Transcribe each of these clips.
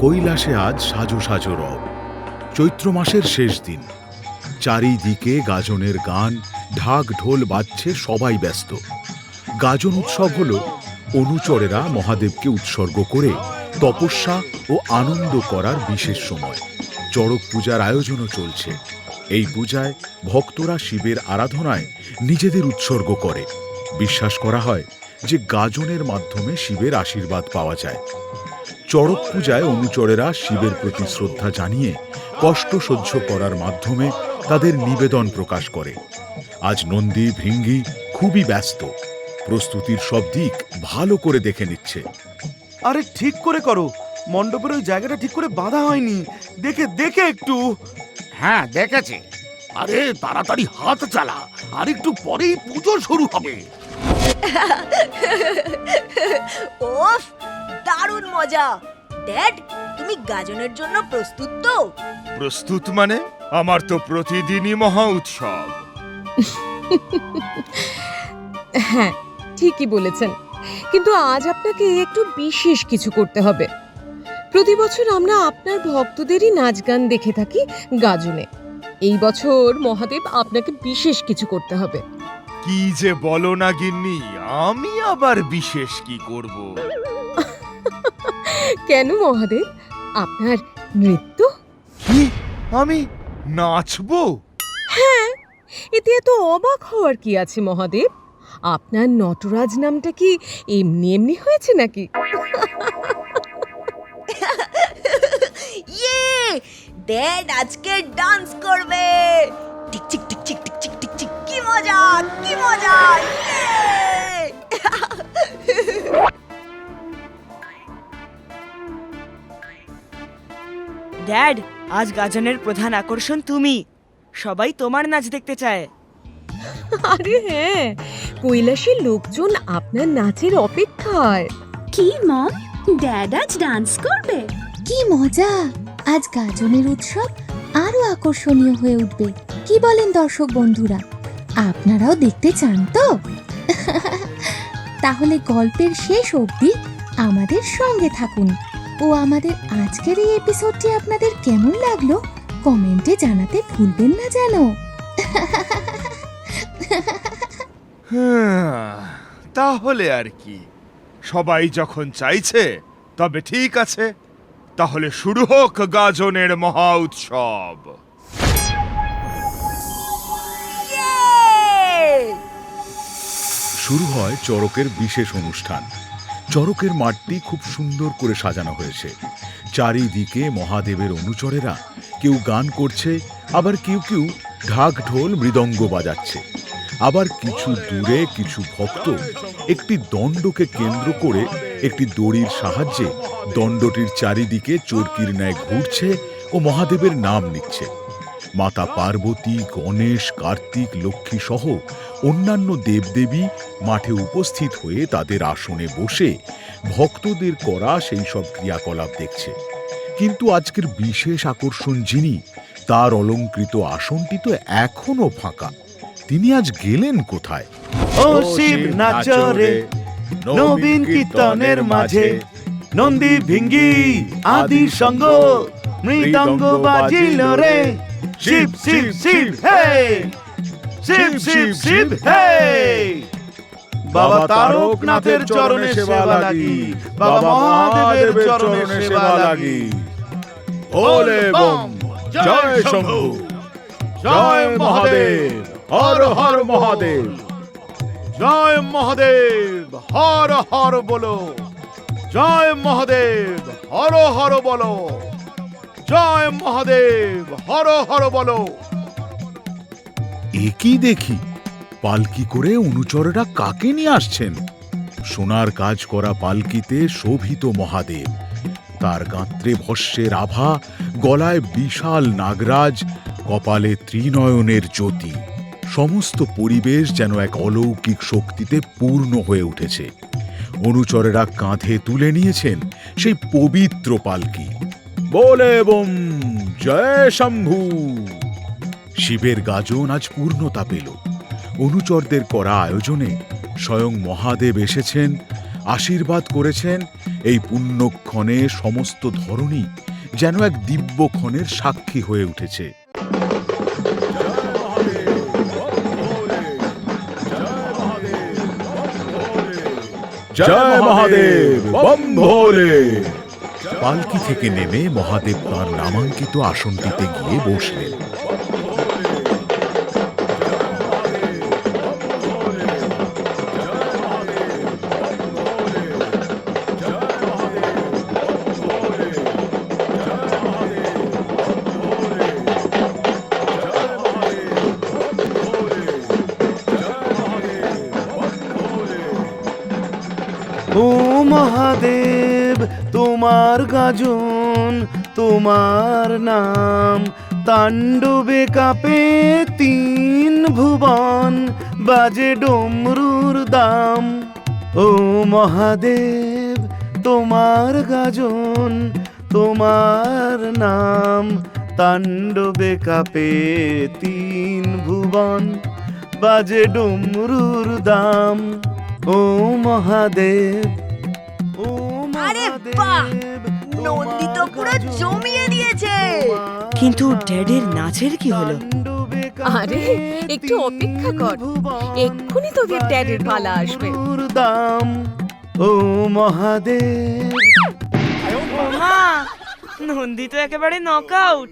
কৈলাসে আজ সাজো সাজো রব। চৈত্র মাসের শেষ দিন। চারিদিকে গাজনের গান, ঢাক ঢোল বাজছে, সবাই ব্যস্ত। গাজন উৎসব হল অনুচরেরা মহাদেবকে উৎসর্গ করে তপস্যা ও আনন্দ করার বিশেষ সময়। চড়ক পূজার আয়োজনও চলছে। এই পূজায় ভক্তরা শিবের আরাধনায় নিজেদের উৎসর্গ করে। বিশ্বাস করা হয় যে গাজনের মাধ্যমে শিবের আশীর্বাদ পাওয়া যায়। চড়ক পূজায় অনুচরেরা শিবের প্রতি শ্রদ্ধা জানিয়ে কষ্ট সহ্য করার মাধ্যমে তাদের নিবেদন প্রকাশ করে। আজ নন্দী ভৃঙ্গি খুবই ব্যস্ত। প্রস্তুতির সব দিক ভালো করে দেখে নিচ্ছে। আরে ঠিক করে করো। মণ্ডপের ওই জায়গাটা ঠিক করে বাঁধা হয়নি। দেখে দেখে একটু। হ্যাঁ দেখেছি। আরে তাড়াতাড়ি হাত চালা। আর একটু পরেই পুজো শুরু হবে। ওফ দারুণ মজা। ড্যাড তুমি গাজনের জন্য প্রস্তুত তো? প্রস্তুত মানে? আমার তো প্রতিদিনই মহা উৎসব। হ্যাঁ ঠিকই বলেছেন। কিন্তু আজ আপনাকে একটু বিশেষ কিছু করতে হবে। প্রতি বছর আমরা আপনার ভক্তদেরই নাচ গান দেখে থাকি গাজনে। এই বছর মহাদেব আপনাকে বিশেষ কিছু করতে হবে। কি যে বলো না গিন্নি আমি আবার বিশেষ কি করব? কেন মহাদেব? আপনার নৃত্য কি? আমি নাচবো? এতে এত অবাক হওয়ার কি আছে মহাদেব? আপনার নটরাজ নামটা কি এমনি এমনি হয়েছে নাকি? ইয়ে! ড্যাড আজকে ডান্স করবে। টিকচিক টিকচিক টিকচিক টিকচিক কি মজা কি মজা ড্যাড আজ গাজনের প্রধান আকর্ষণ তুমি। সবাই তোমার নাচ দেখতে চায়। আরে হ্যাঁ কৈলাসের লোকজন আপনার নাচের অপেক্ষায়। কি মম? ড্যাড আজ ডান্স করবে? কি মজা! আজ গাজনের উৎসব আরও আকর্ষণীয় হয়ে উঠবে। কি বলেন দর্শক বন্ধুরা? আপনারাও দেখতে চান তো? তাহলে গল্পের শেষ অবধি আমাদের সঙ্গে থাকুন। ও আমাদের আজকের এই এপিসোডটি আপনাদের কেমন লাগল? কমেন্টে জানাতে ভুলবেন না যেন। হ্যাঁ, তাহলে আর কি। সবাই যখন চাইছে তবে ঠিক আছে। তাহলে শুরু হোক গাজনের মহা উৎসব। ইয়ে! শুরু হয় চড়কের বিশেষ অনুষ্ঠান। চড়কের মাঠটি খুব সুন্দর করে সাজানো হয়েছে। চারিদিকে মহাদেবের অনুচরেরা কেউ গান করছে, আবার কেউ কেউ ঢাক ঢোল মৃদঙ্গ বাজাচ্ছে। আবার কিছু দূরে কিছু ভক্ত একটি দণ্ডকে কেন্দ্র করে একটি দড়ির সাহায্যে দণ্ডটির চারিদিকে চরকির ন্যায় ঘুরছে ও মহাদেবের নাম নিচ্ছে। মাতা পার্বতী, গণেশ, কার্তিক লক্ষ্মী সহ অন্যান্য দেবদেবী মাঠে উপস্থিত হয়ে তাদের আসনে বসে ভক্তদের করা সেই সব ক্রিয়াকলাপ দেখছে। কিন্তু আজকের বিশেষ আকর্ষণ যিনি তার অলঙ্কৃত আসনটি তো এখনও ফাঁকা। তিনি আজ গেলেন কোথায়? ও শিব নাচরে নবীন কীর্তনের মাঝে নন্দী ভিঙ্গি আদি সঙ্গ মৃদঙ্গ বাজিল রে। শিব শিব শিব হে! শিব শিব শিব হে বাবা তারকনাথের চরণে সেবা লাগি। বাবা মহাদেবের চরণে সেবা লাগি। ওলে বম। জয় শম্ভু। জয় মহাদেব। হর হর মহাদেব। জয় মহাদেব। হর হর বলো। জয় মহাদেব। হর হর বলো। জয় মহাদেব। হর হর বলো। একই দেখি। পালকি করে অনুচররা কাকে নিয়ে আসছেন? সোনার কাজ করা পালকিতে শোভিত মহাদেব। তার গাত্রে ভস্যের আভা, গলায় বিশাল নাগরাজ, কপালে ত্রিনয়নের জ্যোতি। সমস্ত পরিবেশ যেন এক অলৌকিক শক্তিতে পূর্ণ হয়ে উঠেছে। অনুচরেরা কাঁধে তুলে নিয়েছেন সেই পবিত্র পালকি। বলে বম জয় শম্ভু! শিবের গাজন আজ পূর্ণতা পেল। অনুচরদের করা আয়োজনে স্বয়ং মহাদেব এসেছেন আশীর্বাদ করেছেন এই পুণ্যক্ষণে সমস্ত ধরনী যেন এক দিব্যক্ষণের সাক্ষী হয়ে উঠেছে। জয় মহাদেব পালকি থেকে নেমে মহাদেব তাঁর নামাঙ্কিত আসনটিতে গিয়ে বসলেন। মহাদেব, তোমার গাজন, তোমার নাম। তাণ্ডবে কাঁপে তিন ভুবন, বাজে ডমরুর দাম। ও মহাদেব, তোমার গাজন, তোমার নাম। তাণ্ডবে কাঁপে তিন ভুবন, বাজে ডমরুর দাম। ও মহাদেব বাহ! মহাদেব, নন্দী তো পুরো জমিয়ে দিয়েছে কিন্তু ড্যাডের নাচের কি হলো আরে, একটু অপেক্ষা কর। এক্ষুনি তোদের ড্যাডের পালা আসবে। দাম ও মহাদেব মা নন্দী তো একেবারে নক আউট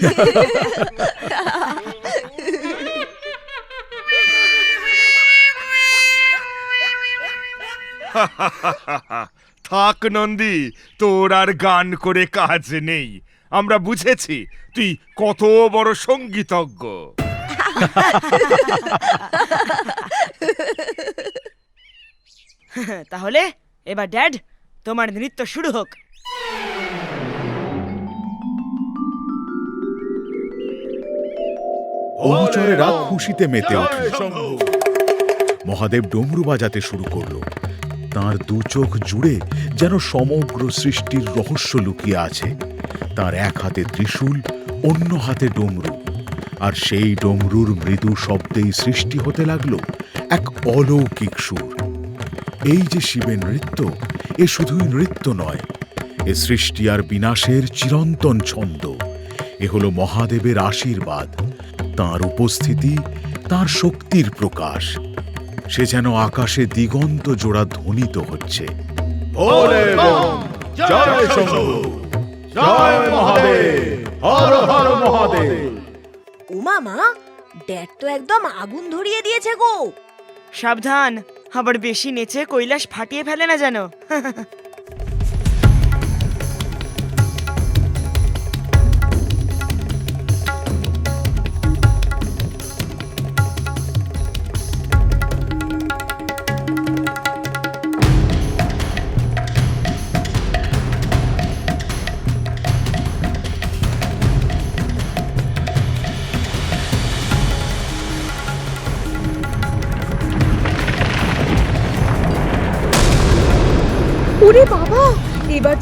থাক নন্দী তোর আর গান করে কাজ নেই। আমরা বুঝেছি তুই কত বড় সঙ্গীতজ্ঞ। তাহলে এবার ড্যাড তোমার নৃত্য শুরু হোক। অনুচরেরা খুশিতে মেতে উঠল মহাদেব ডমরু বাজাতে শুরু করল। তার দু চোখ জুড়ে যেন সমগ্র সৃষ্টির রহস্য লুকিয়ে আছে। তার এক হাতে ত্রিশূল, অন্য হাতে ডমরু। আর সেই ডমরুর মৃদু শব্দেই সৃষ্টি হতে লাগল এক অলৌকিক সুর। এই যে শিবের নৃত্য, এ শুধুই নৃত্য নয়, এ সৃষ্টি আর বিনাশের চিরন্তন ছন্দ। এ হল মহাদেবের আশীর্বাদ, তার উপস্থিতি, তার শক্তির প্রকাশ। সে যেন আকাশে দিগন্ত জোড়া ধ্বনিত হচ্ছে। জয় জয় মহাদেব। হর হর মহাদেব। উমা মা ড্যাড তো একদম আগুন ধরিয়ে দিয়েছে গো। সাবধান আবার বেশি নেচে কৈলাস ফাটিয়ে ফেলে না যেন।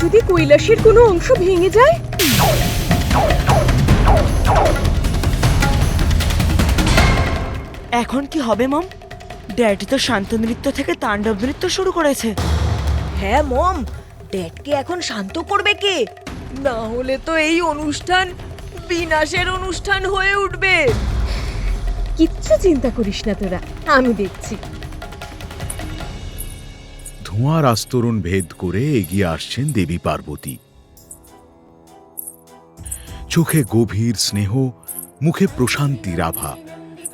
যদি কৈলাসের কোনো অংশ ভেঙে যায়? এখন কি হবে মম? ড্যাডি তো শান্ত নৃত্য থেকে তাণ্ডব নৃত্য শুরু করেছে। হ্যাঁ মম ড্যাডকে এখন শান্ত করবে কে? না হলে তো এই অনুষ্ঠান বিনাশের অনুষ্ঠান হয়ে উঠবে। কিচ্ছু চিন্তা করিস না তোরা আমি দেখছি। ধোঁয়ার আস্তরণ ভেদ করে এগিয়ে আসছেন দেবী পার্বতী। চোখে গভীর স্নেহ, মুখে প্রশান্তির আভা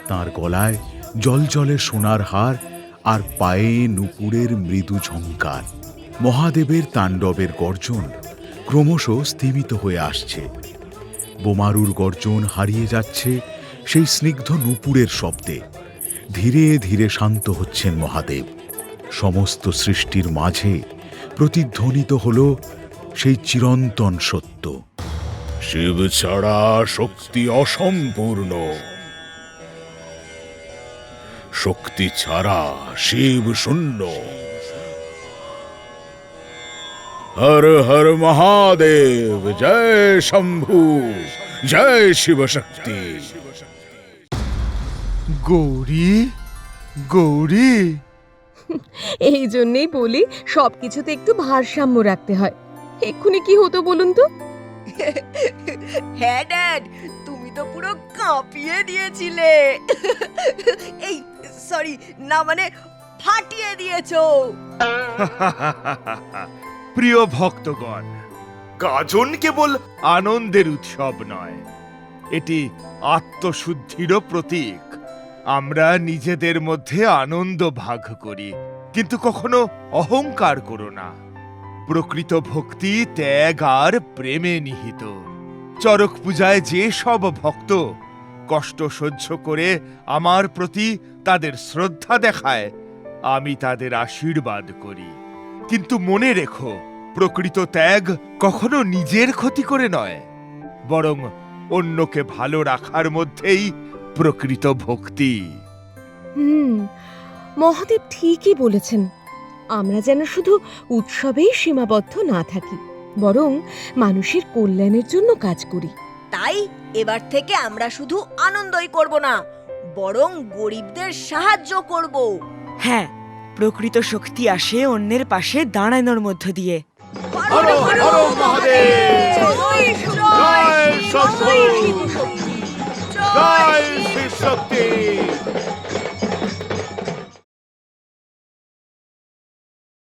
তার গলায় জলজলে সোনার হার আর পায়ে নুপুরের মৃদু ঝঙ্কার মহাদেবের তাণ্ডবের গর্জন ক্রমশ স্থিমিত হয়ে আসছে। বোমারুর গর্জন হারিয়ে যাচ্ছে সেই স্নিগ্ধ নুপুরের শব্দে। ধীরে ধীরে শান্ত হচ্ছেন মহাদেব। সমস্ত সৃষ্টির মাঝে প্রতিধ্বনিত হল সেই চিরন্তন সত্য। শিব ছাড়া শক্তি অসম্পূর্ণ। শক্তি ছাড়া শিব শূন্য। হর হর মহাদেব জয় শম্ভু জয় শিব শক্তি। গৌরী গৌরী। এই জন্যেই বলি সব কিছুতে একটু ভারসাম্য রাখতে হয়। এক্ষুনি কি হতো বলুন তো? হ্যাঁ ড্যাড তুমি তো পুরো কাঁপিয়ে দিয়েছিলে। এই সরি না মানে ফাটিয়ে দিয়েছ। প্রিয় ভক্তগণ গাজন কেবল আনন্দের উৎসব নয় এটি আত্মশুদ্ধিরও প্রতীক। আমরা নিজেদের মধ্যে আনন্দ ভাগ করি, কিন্তু কখনো অহংকার করো না। প্রকৃত ভক্তি, ত্যাগ আর প্রেমে নিহিত। চরক পূজায় যে সব ভক্ত কষ্ট সহ্য করে আমার প্রতি তাদের শ্রদ্ধা দেখায়, আমি তাদের আশীর্বাদ করি। কিন্তু মনে রেখো, প্রকৃত ত্যাগ কখনো নিজের ক্ষতি করে নয়, বরং অন্যকে ভালো রাখার মধ্যেই প্রকৃত ভক্তি হুম মহাদেব ঠিকই বলেছেন আমরা যেন শুধু উৎসবেই সীমাবদ্ধ না থাকি বরং মানুষের কল্যাণের জন্য কাজ করি তাই এবার থেকে আমরা শুধু আনন্দই করব না বরং গরিবদের সাহায্য করব হ্যাঁ প্রকৃত শক্তি আসে অন্যের পাশে দাঁড়ানোর মধ্য দিয়ে Mahadev guys, it's a team.